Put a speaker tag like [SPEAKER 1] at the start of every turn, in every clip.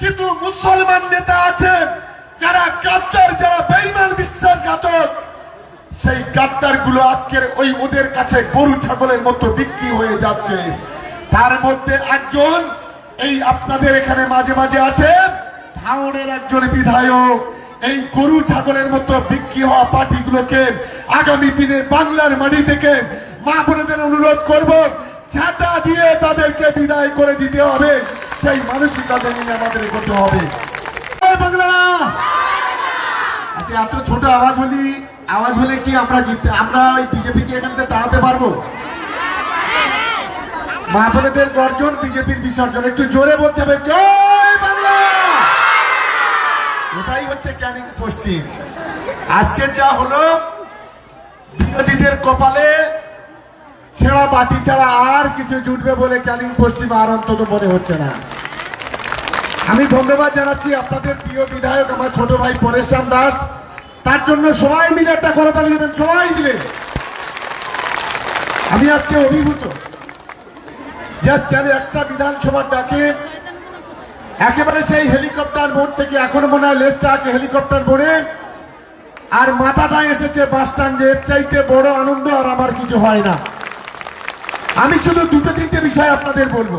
[SPEAKER 1] কিন্তু মুসলমান নেতা আছে যারা গাদ্দার, যারা বেইমান বিশ্বাসঘাতক। সেই গাদ্দারগুলো আজকের ওই ওদের কাছে গরু, ছাগলের মতো বিক্রি হয়ে যাচ্ছে। তার মধ্যে একজন, এই আপনাদের এখানে মাঝে মাঝে আছে ভাঙনের একজন বিধায়ক। এই গরু, ছাগলের মতো বিক্রি হওয়া পার্টিগুলোকে আগামী দিনে বাংলার মাটি থেকে মা বোনেদের অনুরোধ করব ছাটা দিয়ে তাদেরকে বিদায় করে দিতে হবে। সেই মানসিকতা নিয়ে আমাদের করতে হবে। আচ্ছা এত ছোট আওয়াজ হলি, আওয়াজ হলে কি আমরা জিততে, আমরা ওই বিজেপিকে এখান থেকে তাড়াতে পারব? মা বোনেদের গর্জন বিজেপির বিসর্জন, একটু জোরে বলতে হবে, জয় বাংলা! ওটাই হচ্ছে ক্যানিং পশ্চিম। আজকে যা হলো, বিরোধীদের কপালে ছেঁড়া বাতি ছাড়া আর কিছু জুটবে বলে ক্যানিং পশ্চিম আর অন্তত মনে হচ্ছে না। আমি ধন্যবাদ জানাচ্ছি আপনাদের প্রিয় বিধায়ক, আমার ছোট ভাই পরেশ পরেশরাম দাস। তার জন্য সবাই মিলে একটা করতালি দেবেন, সবাই মিলে। আমি আজকে অভিভূত। জাস্ট আমি একটা বিধানসভার ডাকে। একেবারে সেই হেলিকপ্টার বোর্ড থেকে এখনও মনে হয় লেজটা আছে হেলিকপ্টার বোর্ডে আর মাথাটা এসেছে বাস যে এর চাইতে বড় আনন্দ আর আমার কিছু হয় না। আমি শুধু দুটো তিনটে বিষয় আপনাদের বলব।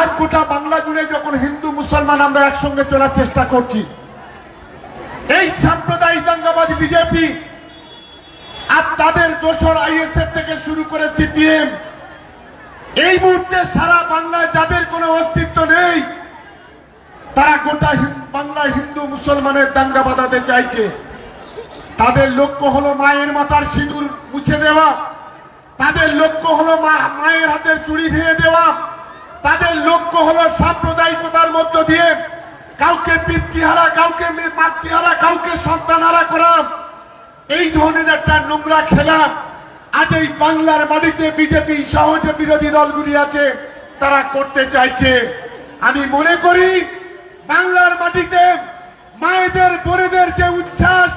[SPEAKER 1] আজ গোটা বাংলা জুড়ে যখন হিন্দু, মুসলমান আমরা একসঙ্গে চলার চেষ্টা করছি, এই সাম্প্রদায়িক দাঙ্গাবাজ বিজেপি আর তাদের দোসর আইএসএফ থেকে শুরু করে সিপিএম, এই মুহূর্তে সারা বাংলায় যাদের কোনো অস্তিত্ব নেই, তারা গোটা বাংলায় হিন্দু, মুসলমানের দাঙ্গা বাঁধাতে চাইছে। তাদের লক্ষ্য হলো মায়ের মাথার সিঁদুর মুছে দেওয়া, তাদের লক্ষ্য হলো মায়ের হাতের চুড়ি ভেঙে দেওয়া তাদের লক্ষ্য হলো সাম্প্রদায়িকতার মধ্য দিয়ে কাউকে পিতৃহারা, কাউকে মাতৃহারা, কাউকে সন্তানহারা করা। এই ধরনের একটা নোংরা খেলা আজ এই বাংলার মাটিতে বিজেপি সহ যে বিরোধী দলগুলি আছে, তারা করতে চাইছে। আমি মনে করি বাংলার মাটিতে মায়েদের, বোনেদের যে উচ্ছ্বাস,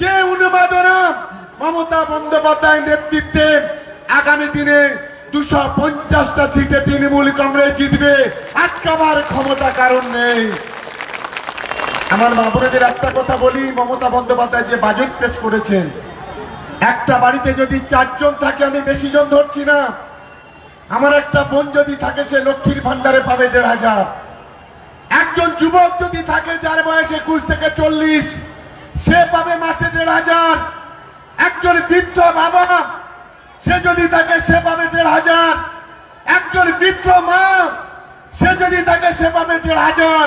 [SPEAKER 1] যে উন্মাদনা, মমতা বন্দ্যোপাধ্যায়ের নেতৃত্বে আগামী দিনে দুশো পঞ্চাশটা সিটে তৃণমূল কংগ্রেস জিতবে। আটকাবার ক্ষমতা কারণ নেই। আমার মা একটা কথা বলি, মমতা বন্দ্যোপাধ্যায় যে বাজেট পেশ করেছেন, একটা বাড়িতে যদি চারজন থাকে, আমি বেশি জন ধরছি না। আমার একটা বোন যদি থাকে, সে লক্ষ্মীর ভান্ডারে পাবে দেড় হাজার। একজন যুবক যদি থাকে, যার বয়স একুশ থেকে চল্লিশ, সে পাবে মাসে দেড় হাজার। একজন বৃদ্ধ বাবা সে যদি তাকে সে পাবে দেড় হাজার, একজন বৃদ্ধ মা, সে যদি তাকে সে পাবে দেড় হাজার,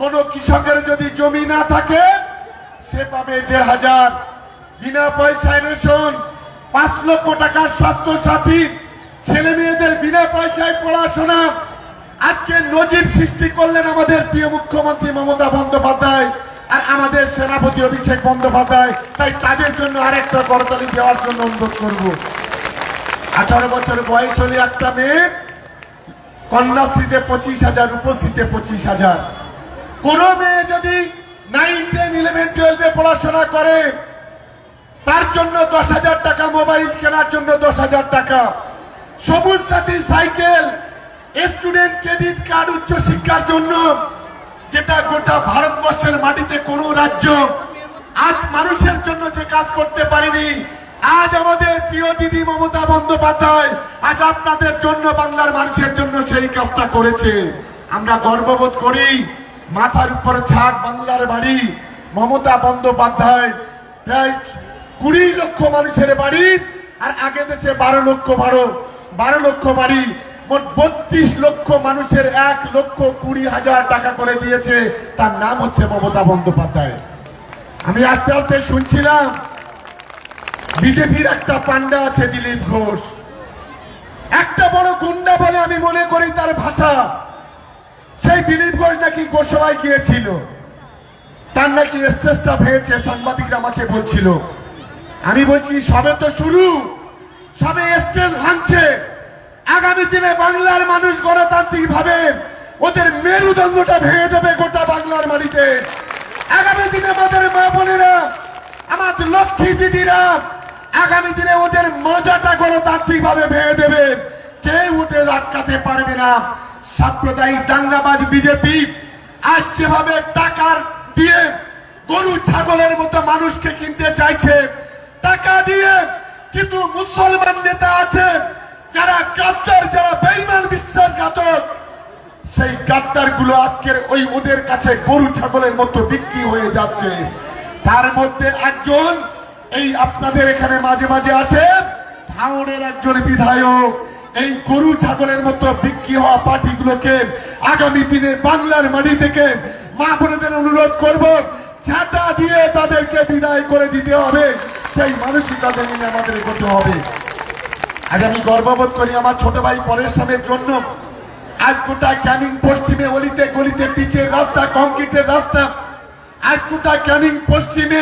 [SPEAKER 1] কোন কৃষকের যদি জমি না থাকে সে পাবে দেড় হাজার। বিনা পয়সায় রেশন পাঁচ লক্ষ টাকার স্বাস্থ্য সাথী ছেলে মেয়েদের বিনা পয়সায় পড়াশোনা। আজকে নজির সৃষ্টি করলেন আমাদের প্রিয় মুখ্যমন্ত্রী মমতা বন্দ্যোপাধ্যায় আর আমাদের সেনাপতি অভিষেক বন্দ্যোপাধ্যায়। তাই তাদের জন্য আরেকটা করতালি দেওয়ার জন্য অনুরোধ করব। আঠারো বছর বয়স হলে একটা মেয়ে কন্যাশ্রীতে পঁচিশ হাজার, উপস্থিতে পঁচিশ হাজার। কোন মেয়ে যদি নাইন টেন ইলেভেন টুয়েলভে পড়াশোনা করে, তার জন্য দশ হাজার টাকা, মোবাইল কেনার জন্য দশ হাজার টাকা। সবুজ সাথী সাইকেল স্টুডেন্ট ক্রেডিট কার্ড উচ্চ শিক্ষার জন্য, যেটা গোটা ভারতবর্ষের মাটিতে কোন রাজ্য আজ মানুষের জন্য যে কাজ করতে পারেনি আজ আমাদের প্রিয় দিদি মমতা বন্দ্যোপাধ্যায় আজ আপনাদের জন্য বাংলার মানুষের জন্য সেই কাজটা করেছে। আমরা গর্ববোধ করি, মাথার উপর ছাদ বাংলার বাড়ি, মমতা বন্দ্যোপাধ্যায় প্রায় কুড়ি লক্ষ মানুষের বাড়ি আর আগে দেশে বারো লক্ষ বারো বারো লক্ষ বাড়ি, মোট বত্রিশ লক্ষ মানুষের এক লক্ষ কুড়ি হাজার টাকা করে দিয়েছে। তার নাম হচ্ছে মমতা বন্দ্যোপাধ্যায়। আমি আস্তে আস্তে শুনছিলাম বিজেপির একটা পান্ডা আছে দিলীপ ঘোষ। একটা বড় গুন্ডা বলে আমি মনে করি তার ভাষা। সেই দিলীপ ঘোষ নাকি গোসবাই গিয়েছিল। তার নাকি স্টেজটা ভেঙেছে, সাংবাদিকরা আমাকে বলছিল। আমি বলছি, সবে তো শুরু। সবে স্টেজ ভাঙছে। আগামী দিনে বাংলার মানুষ গণতান্ত্রিক ভাবে ওদের মেরুদণ্ডটা ভেঙে দেবে গোটা বাংলার মাটিতে। আগামী দিনে আমাদের মা বোনেরা আমাদের লক্ষ্মী দিদিরা আগামী দিনে ওদের মজাটা গণতান্ত্রিক ভাবে ভেঙে দেবে। কেউ উঠে আটকাতে পারবে না। সাম্প্রদায়িক দাঙ্গাবাজ বিজেপি আজ যেভাবে টাকার দিয়ে গরু, ছাগলের মতো মানুষকে কিনতে চাইছে, টাকা দিয়ে কিন্তু মুসলমান নেতা আছে, যারা কাদ্দার যারা বেইমান বিশ্বাসঘাতক। সেই গাদ্দারগুলো আজকের ওই ওদের কাছে গরু, ছাগলের মতো বিক্রি হয়ে যাচ্ছে। তার মধ্যে একজন এই আপনাদের এখানে মাঝে মাঝে আছে ভাঙনের একজন বিধায়ক। এই গরু ছাগলের মতো বিক্রি হওয়া পার্টিগুলোকে আগামী দিনে বাংলার মাটি থেকে মা বোনেদের অনুরোধ করব ছাটা দিয়ে তাদেরকে বিদায় করে দিতে হবে। সেই মানসিকতা নিয়ে আমাদের করতে হবে। আজ আমি গর্ববোধ করি আমার ছোট ভাই পরেশ সাহেবের জন্য। আজ গোটা ক্যানিং পশ্চিমে অলিতে গলিতে পিচের রাস্তা, কংক্রিটের রাস্তা। আজ গোটা ক্যানিং পশ্চিমে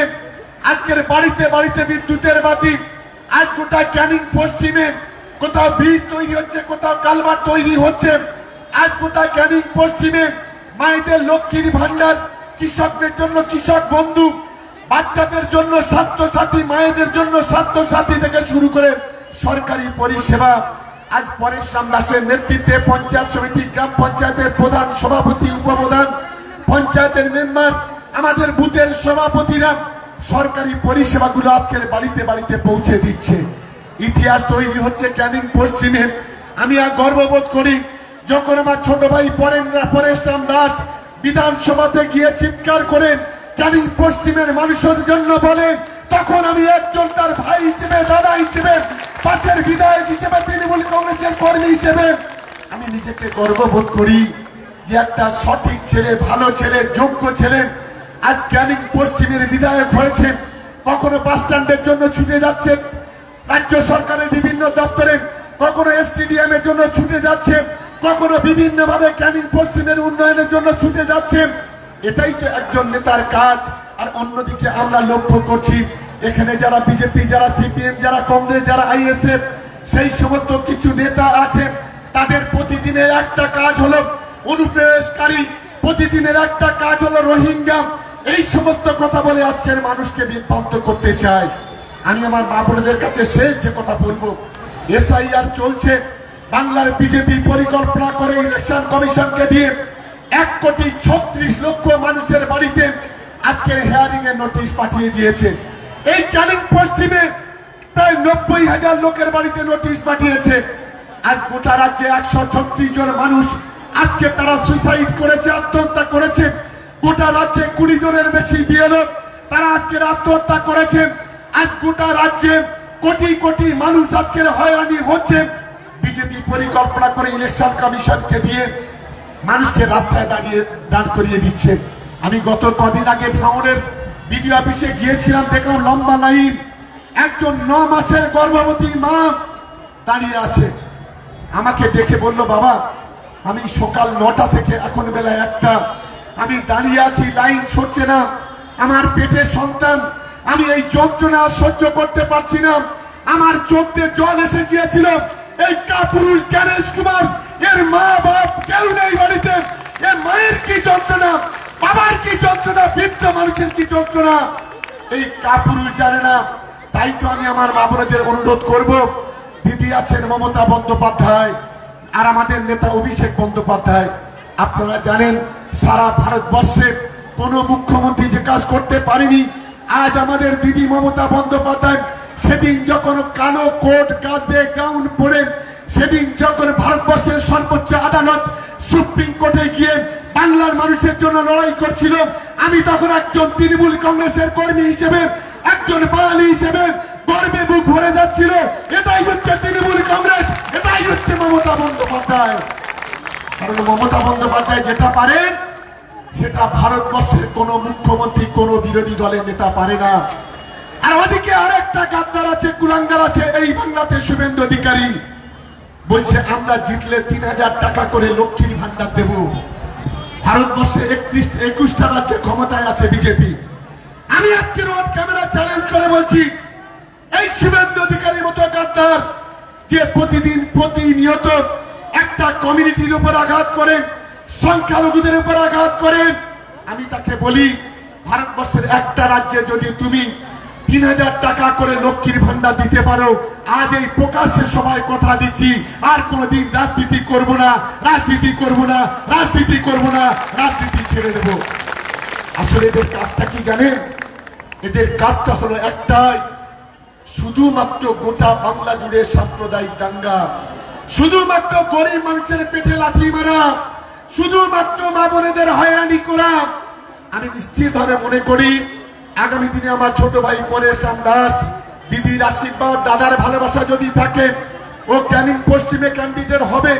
[SPEAKER 1] আজকের বাড়িতে বাড়িতে বিদ্যুতের বাতি। আজ গোটা ক্যানিং পশ্চিমে। কোথাও বীজ তৈরি হচ্ছে, কোথাও কালভার তৈরি হচ্ছে। আজ গোটা ক্যানিং পশ্চিমে। মায়েদের লক্ষ্মীর ভান্ডার কৃষকদের জন্য কৃষক বন্ধু, বাচ্চাদের জন্য স্বাস্থ্য সাথী মায়েদের জন্য স্বাস্থ্য সাথী থেকে শুরু করে সরকারি পরিষেবা। আজ পরেশ রাম দাসের নেতৃত্বে পঞ্চায়েত সমিতি, গ্রাম পঞ্চায়েতের প্রধান সভাপতি, উপপ্রধান, পঞ্চায়েতের মেম্বার, আমাদের বুথের সভাপতিরা সরকারি পরিষেবাগুলো আজকের বাড়িতে বাড়িতে পৌঁছে দিচ্ছে। ইতিহাস তৈরি হচ্ছে ক্যানিং পশ্চিমে। আমি আর গর্ববোধ করি, যখন আমার ছোট ভাই পরেন পরেশ রাম দাস বিধানসভাতে গিয়ে চিৎকার করেন ক্যানিং পশ্চিমের মানুষের জন্য বলেন, তখন আমি একজন তার ভাই হিসেবে, দাদা হিসেবে, পাশের বিধায়ক হিসেবে, তৃণমূল কংগ্রেসের কর্মী হিসেবে। আমি নিজেকে গর্ববোধ করি যে একটা সঠিক ছেলে, ভালো ছেলে, যোগ্য ছেলে আজ ক্যানিং পশ্চিমের বিধায়ক হয়েছে, কখনো বাস স্ট্যান্ডের জন্য ছুটে যাচ্ছে, রাজ্য সরকারের বিভিন্ন দপ্তরে, কখনো স্টেডিয়ামের জন্য ছুটে যাচ্ছে, কখনো বিভিন্ন ভাবে ক্যানিং পশ্চিমের উন্নয়নের জন্য ছুটে যাচ্ছে। এটাই তো একজন নেতার কাজ, আর অন্যদিকে আমরা লক্ষ্য করছি, এখানে যারা বিজেপি, যারা সিপিএম, যারা কংগ্রেস, যারা আইএসএফ, সেই সমস্ত কিছু নেতা আছে, তাদের প্রতিদিনের একটা কাজ হলো অনুপ্রবেশকারী, প্রতিদিনের একটা কাজ হলো রোহিঙ্গা। এই সমস্ত কথা বলে আজকের মানুষকে বিভ্রান্ত করতে চায় আমি আমার মা বোনদের কাছে শেষ যে কথা বলব। এসআইআর চলছে। বাংলার বিজেপি পরিকল্পনা করে ইলেকশন কমিশনকে দিয়ে এক কোটি ছত্রিশ লক্ষ মানুষের বাড়িতে আজকের হেয়ারিং এর নোটিশ পাঠিয়ে দিয়েছে। এই ক্যানিং পশ্চিমে প্রায় নব্বই হাজার লোকের বাড়িতে নোটিশ পাঠিয়েছে। আজ গোটা রাজ্যে একশো ছত্রিশ জন মানুষ আজকে তারা সুইসাইড করেছে, আত্মহত্যা করেছে। গোটা রাজ্যে কুড়ি জনের বেশি বিএলও তারা আজকের আত্মহত্যা করেছেন। আজ গোটা রাজ্যে কোটি কোটি মানুষ আজকের হয়রানি হচ্ছে। বিজেপি পরিকল্পনা করে ইলেকশন কমিশনকে দিয়ে মানুষকে রাস্তায় দাঁড়িয়ে দাঁড় করিয়ে দিচ্ছে। আমি গত কদিন আগে ভাঙনের বিডিও অফিসে গিয়েছিলাম, দেখলাম লম্বা লাইন। একজন ন মাসের গর্ভবতী মা দাঁড়িয়ে আছে। আমাকে দেখে বলল, বাবা, আমি সকাল নটা থেকে এখন বেলা একটা আমি দাঁড়িয়ে আছি, লাইন সরছে না। আমার পেটের সন্তান, আমি এই যন্ত্রণা সহ্য করতে পারছি না। আমার চোখ জল এসে গিয়েছিল। এই কাপুরুষ গণেশ কুমার, এর মা বাপ কেউ নেই বাড়িতে। এর মায়ের কি যন্ত্রণা? বাবার কি যন্ত্রণা? বৃদ্ধ মানুষের কি যন্ত্রণা? এই কাপুরুষ জানে না। তাই তো আমি আমার মা অনুরোধ করব। দিদি আছেন মমতা বন্দ্যোপাধ্যায় আর আমাদের নেতা অভিষেক বন্দ্যোপাধ্যায়। আপনারা জানেন, সারা ভারতবর্ষে কোন মুখ্যমন্ত্রী যে কাজ করতে পারেনি, আজ আমাদের দিদি মমতা বন্দ্যোপাধ্যায় সেদিন যখন কালো কোট কাঁধে গাউন পরে, সেদিন যখন ভারতবর্ষের সর্বোচ্চ আদালত সুপ্রিম কোর্টে গিয়ে বাংলার মানুষের জন্য লড়াই করছিল, আমি তখন একজন তৃণমূল কংগ্রেসের কর্মী হিসেবে, একজন বাঙালি হিসেবে গর্বে বুক ভরে যাচ্ছিল। এটাই হচ্ছে তৃণমূল কংগ্রেস, এটাই হচ্ছে মমতা বন্দ্যোপাধ্যায়। কারণ মমতা বন্দ্যোপাধ্যায় যেটা পারেন সেটা ভারতবর্ষের কোন মুখ্যমন্ত্রী, কোন বিরোধী দলের নেতা পারে না। আর ওদিকে আরেকটা গাদ্দার আছে, কুলাঙ্গার আছে, এই বাংলাতে শুভেন্দু অধিকারী। বলছে, আমরা জিতলে তিন হাজার টাকা করে লক্ষ্মীর ভান্ডার দেব। ভারতবর্ষে একত্রিশ, একুশটা রাজ্যে ক্ষমতায় আছে বিজেপি। আমি আজকে রোড ক্যামেরা চ্যালেঞ্জ করে বলছি, এই শুভেন্দু অধিকারীর মতো গাদ্দার, যে প্রতিদিন প্রতিনিয়ত একটা কমিউনিটির উপর আঘাত করে, সংখ্যালঘুদের উপর আঘাত করে। আমি তাকে বলি, ভারতবর্ষের একটা রাজ্যে যদি তুমি তিন হাজার টাকা করে লক্ষ্মীর ভান্ডার দিতে পারো, আজ এই প্রকাশ্যে সবাই কথা দিচ্ছি, আর কোনোদিন রাজনীতি করব না, রাজনীতি করব না, রাজনীতি করব না, রাজনীতি ছেড়ে দেব। আসলে এদের কাজটা কি জানেন? এদের কাজটা হলো একটাই, শুধুমাত্র গোটা বাংলা জুড়ে সাম্প্রদায়িক দাঙ্গা। শুধুমাত্র গরিব মানুষের পেটে লাথি মারা, শুধুমাত্র মা বোনেদের হয়রানি করা, আমি নিশ্চিত ভাবে মনে করি আগামী দিনে আমার ছোট ভাই পরেশ দাস দিদির আশীর্বাদ, দাদার ভালোবাসা যদি থাকে, ও ক্যানিং পশ্চিমে ক্যান্ডিডেট হবে।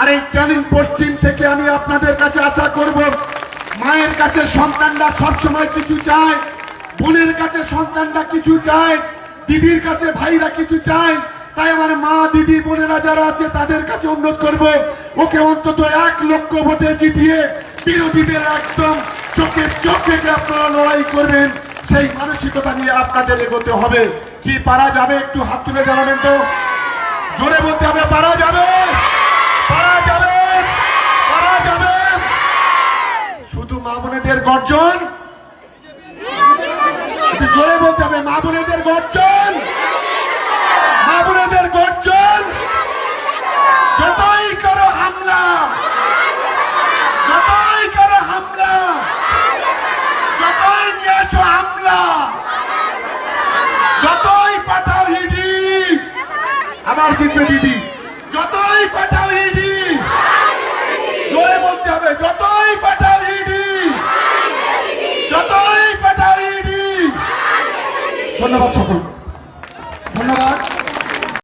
[SPEAKER 1] আর এই ক্যানিং পশ্চিম থেকে আমি আপনাদের কাছে আশা করব, মায়ের কাছে সন্তানরা সবসময় কিছু চায়, বোনের কাছে সন্তানরা কিছু চায়, দিদির কাছে ভাইরা কিছু চায় তাই আমার মা, দিদি, বোনেরা যারা আছে, তাদের কাছে অনুরোধ করব, ওকে অন্তত এক লক্ষ ভোটে জিতিয়ে বিরোধীদের একদম চোখে চোখ আপনারা লড়াই করবেন, সেই মানসিকতা নিয়ে আপনাদের এগোতে হবে। কি পারা যাবে? একটু হাত তুলে জানাবেন তো। জোরে বলতে হবে, পারা যাবে। পারা যাবে। পারা যাবে। শুধু মা বোনেদের গর্জন একটু জোরে বলতে হবে মা বোনেদের গর্জন মা বোনেদের গর্জন যতই করো হামলা যতই করো হামলা যতই নিয়ে আসো হামলা যতই পাঠাও ইডি আবার জিতবে দিদি যতই পাঠাও ইডি জোরে বলতে হবে যতই পাঠাও ইডি যতই পাঠাও ইডি ধন্যবাদ সকলকে।